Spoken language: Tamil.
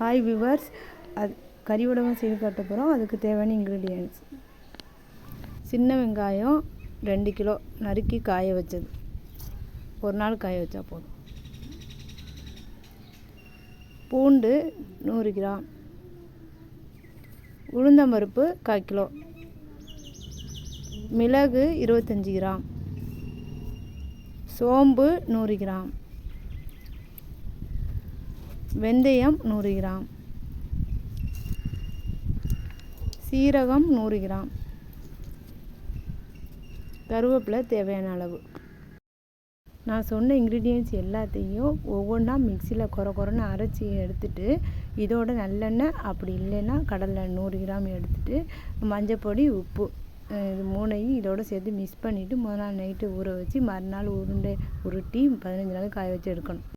ஹாய் விவர்ஸ் அது கறி உடம்பு செய்து காட்ட போகிறோம் அதுக்கு தேவையான இன்க்ரீடியன்ட்ஸ் சின்ன வெங்காயம் ரெண்டு கிலோ நறுக்கி காய வச்சது. ஒரு நாள் காய வச்சா போதும். பூண்டு நூறு கிராம். உளுந்தம்பருப்பு கால் கிலோ. மிளகு இருபத்தஞ்சி கிராம். சோம்பு நூறு கிராம். வெந்தயம் நூறு கிராம். சீரகம் நூறு கிராம். கருவேப்பிலை தேவையான அளவு. நான் சொன்ன இன்க்ரீடியன்ஸ் எல்லாத்தையும் ஒவ்வொன்றா மிக்சியில் குறை குறைன்னு அரைச்சி எடுத்துட்டு இதோட நல்லெண்ணெய் அப்படி இல்லைன்னா கடலை நூறு கிராம் எடுத்துட்டு மஞ்சப்பொடி உப்பு இது மூணையும் இதோட சேர்த்து மிக்ஸ் பண்ணிவிட்டு முதல் நாள் நைட்டு ஊற வச்சு மறுநாள் உருண்டை உருட்டி பதினஞ்சு நாள் காய வச்சு எடுக்கணும்.